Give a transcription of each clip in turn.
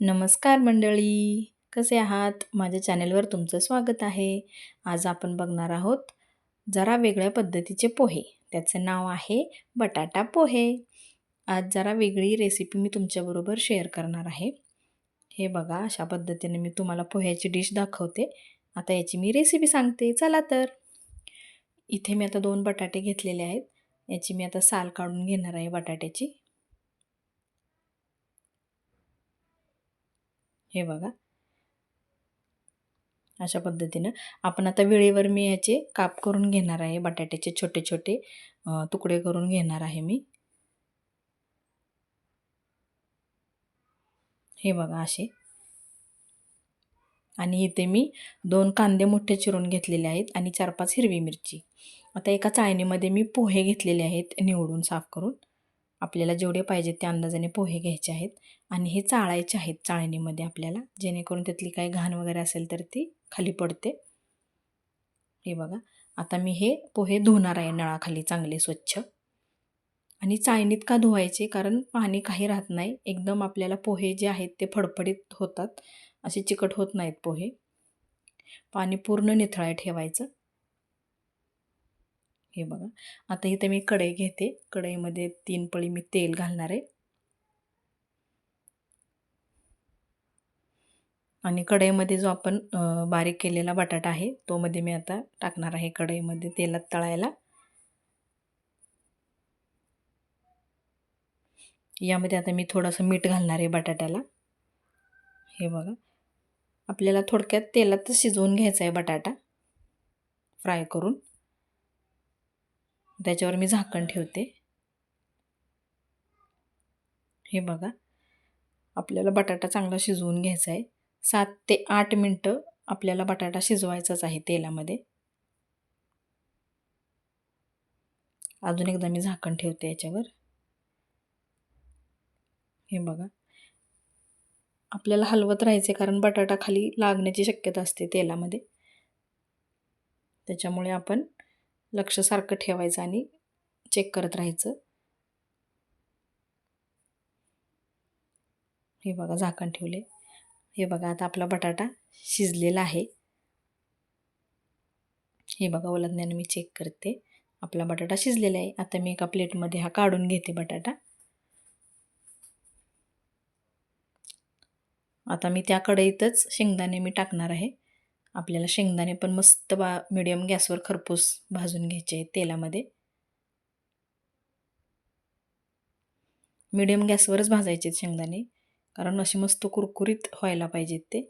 नमस्कार मंडळी कसे आहात? माझ्या चॅनेलवर तुमचं स्वागत आहे. आज आपण बघणार आहोत जरा वेगळ्या पद्धतीचे पोहे. त्याचं नाव आहे बटाटा पोहे. आज जरा वेगळी रेसिपी मी तुमच्याबरोबर शेअर करणार आहे. हे बघा अशा पद्धतीने मी तुम्हाला पोह्याची डिश दाखवते. आता याची मी रेसिपी सांगते. चला तर. इथे मी आता दोन बटाटे घेतलेले आहेत. याची मी आता साल काढून घेणार आहे बटाट्याची. हे बघा. अशा पद्धतीनं आपण आता वेळेवर मी याचे काप करून घेणार आहे बटाट्याचे छोटे छोटे तुकडे करून घेणार आहे मी. हे बघा असे. आणि इथे मी दोन कांदे मोठे चिरून घेतलेले आहेत आणि चार पाच हिरवी मिरची. आता एका चाळणीमध्ये मी पोहे घेतलेले आहेत निवडून साफ करून. आपल्याला जेवढे पाहिजे त्या अंदाजाने पोहे घ्यायचे आहेत. आणि हे चाळायचे आहेत चाळणीमध्ये आपल्याला. जेणेकरून त्यातली काही घाण वगैरे असेल तर ती खाली पडते. हे बघा. आता मी हे पोहे धुणार आहे नळाखाली चांगले स्वच्छ. आणि चाळणीत का धुवायचे? कारण पाणी काही राहत नाही. एकदम आपल्याला पोहे जे आहेत ते फडफडीत होतात. असे चिकट होत नाहीत पोहे. पाणी पूर्ण निथळाय ठेवायचं. हे बघा. आता इथे मी कढई घेते. कढईमध्ये तीन पळी मी तेल घालणार आहे. आणि कढईमध्ये जो आपण बारीक केलेला बटाटा आहे तो मध्ये मी आता टाकणार आहे कढईमध्ये तेलात तळायला. यामध्ये आता मी थोडंसं मीठ घालणार आहे बटाट्याला. हे बघा. आपल्याला थोडक्यात तेलातच शिजवून घ्यायचा आहे बटाटा. फ्राय करून. त्याच्यावर मी झाकण ठेवते. हे बघा. आपल्याला बटाटा चांगला शिजवून घ्यायचा आहे सात ते आठ मिनटं आपल्याला बटाटा शिजवायचाच आहे तेलामध्ये. अजून एकदा मी झाकण ठेवते याच्यावर. हे बघा. आपल्याला हलवत राहायचे कारण बटाटा खाली लागण्याची शक्यता असते तेलामध्ये. त्याच्यामुळे आपण लक्ष सारखं ठेवायचं आणि चेक करत राहायचं. हे बघा झाकण ठेवले हे बघा आता आपला बटाटा शिजलेला आहे. हे बघा ओलांदण्यानं मी चेक करते. आपला बटाटा शिजलेला आहे. आता मी एका प्लेटमध्ये हा काढून घेते बटाटा. आता मी त्या कढईतच शेंगदाणे मी टाकणार आहे. आपल्याला शेंगदाणे पण मस्त बा मिडियम गॅसवर खरपूस भाजून घ्यायचे तेलामध्ये. मिडियम गॅसवरच भाजायचे शेंगदाणे कारण असे मस्त कुरकुरीत व्हायला पाहिजेत ते.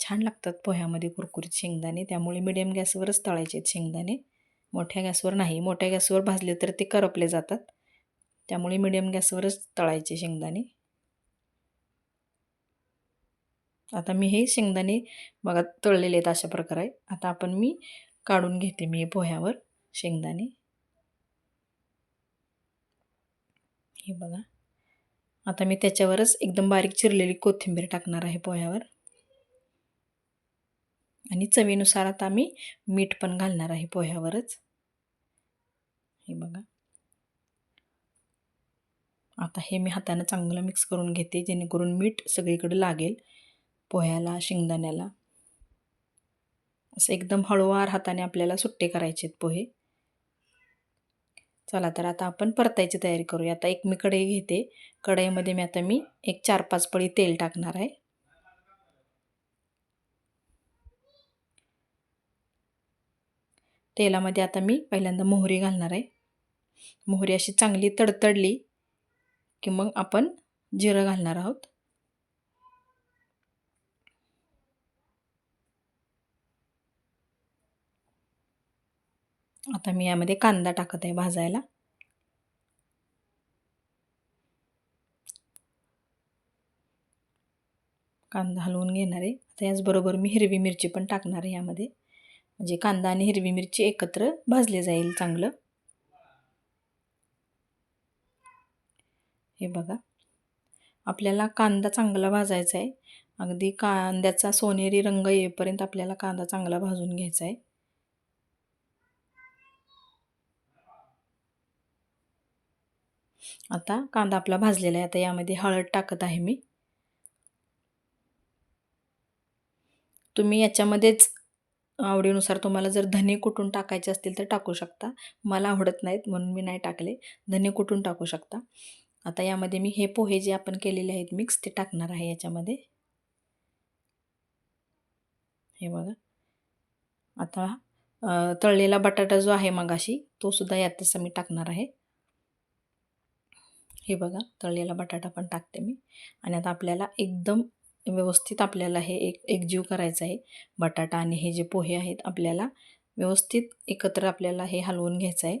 छान लागतात पोह्यामध्ये कुरकुरीत शेंगदाणे त्यामुळे मिडियम गॅसवरच तळायचे आहेत शेंगदाणे. मोठ्या गॅसवर नाही मोठ्या गॅसवर भाजले तर ते करपले जातात. त्यामुळे मिडियम गॅसवरच तळायचे शेंगदाणे. आता मी हे शेंगदाणे बघा तळलेले आहेत अशा प्रकारे. आता आपण मी काढून घेते मी पोह्यावर शेंगदाणे. हे बघा. आता मी त्याच्यावरच एकदम बारीक चिरलेली कोथिंबीर टाकणार आहे पोह्यावर. आणि चवीनुसार आता मी मीठ पण घालणार आहे पोह्यावरच. हे बघा. आता हे मी हातानं चांगलं मिक्स करून घेते जेणेकरून मीठ सगळीकडे लागेल. पोह्याला शेंगदाण्याला. असं एकदम हळूवार हाताने आपल्याला सुट्टे करायचे आहेत पोहे. चला तर आता आपण परतायची तयारी करूया. आता एक मी कढई घेते. कढईमध्ये मी आता मी एक चार पाच पळी तेल टाकणार आहे. तेलामध्ये आता मी पहिल्यांदा मोहरी घालणार आहे. मोहरी अशी चांगली तडतडली की मग आपण जिरं घालणार आहोत. आता मी यामध्ये कांदा टाकत आहे भाजायला. कांदा हलवून घेणार आहे. आता याचबरोबर मी हिरवी मिरची पण टाकणार आहे यामध्ये. म्हणजे कांदा आणि हिरवी मिरची एकत्र भाजले जाईल चांगलं. हे बघा. आपल्याला कांदा चांगला भाजायचा आहे. अगदी कांद्याचा सोनेरी रंग येईपर्यंत आपल्याला कांदा चांगला भाजून घ्यायचा आहे. आता कांदा आपला भाजलेला आहे. आता यामध्ये हळद टाकत आहे मी. तुम्ही याच्यामध्येच आवडीनुसार तुम्हाला जर धने कुटून टाकायचे असतील तर टाकू शकता. मला आवडत नाहीत म्हणून मी नाही टाकले. धने कुटून टाकू शकता. आता यामध्ये मी हे पोहे जे आपण केलेले आहेत मिक्स ते टाकणार आहे याच्यामध्ये. हे बघा. आता तळलेला बटाटा जो आहे मगाशी तो सुद्धा यातच मी टाकणार आहे. हे बघा तळलेला बटाटा पण टाकते मी. आणि आता आपल्याला एकदम व्यवस्थित आपल्याला हे एक एकजीव करायचं आहे. बटाटा आणि हे जे पोहे आहेत आपल्याला व्यवस्थित एकत्र आपल्याला हे हलवून घ्यायचं आहे.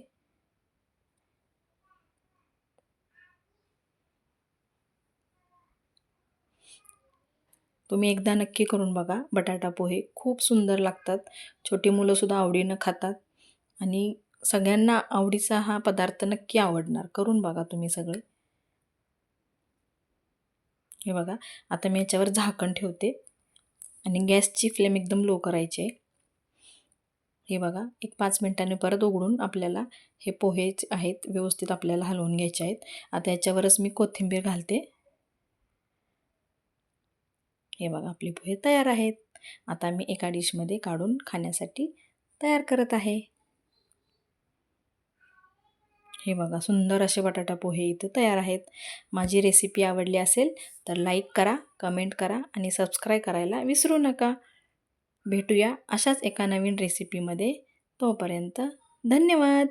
तुम्ही एकदा नक्की करून बघा बटाटा पोहे खूप सुंदर लागतात. छोटी मुलंसुद्धा आवडीनं खातात. आणि सगळ्यांना आवडीचा हा पदार्थ नक्की आवडणार. करून बघा तुम्ही सगळे. हे बघा आता मी याच्यावर झाकण ठेवते. आणि गॅसची फ्लेम एकदम लो करायची आहे. हे बघा एक पाच मिनटांनी परत उघडून आपल्याला हे पोहेच आहेत व्यवस्थित आपल्याला हलवून घ्यायचे आहेत. आता याच्यावरच मी कोथिंबीर घालते. हे बघा आपले पोहे तयार आहेत. आता मी एका डिशमध्ये काढून खाण्यासाठी तयार करत आहे. हे बघा सुंदर असे बटाटा पोहे इथं तयार आहेत. माझी रेसिपी आवडली असेल तर लाईक करा कमेंट करा आणि सबस्क्राईब करायला विसरू नका. भेटूया अशाच एका नवीन रेसिपीमध्ये तोपर्यंत धन्यवाद!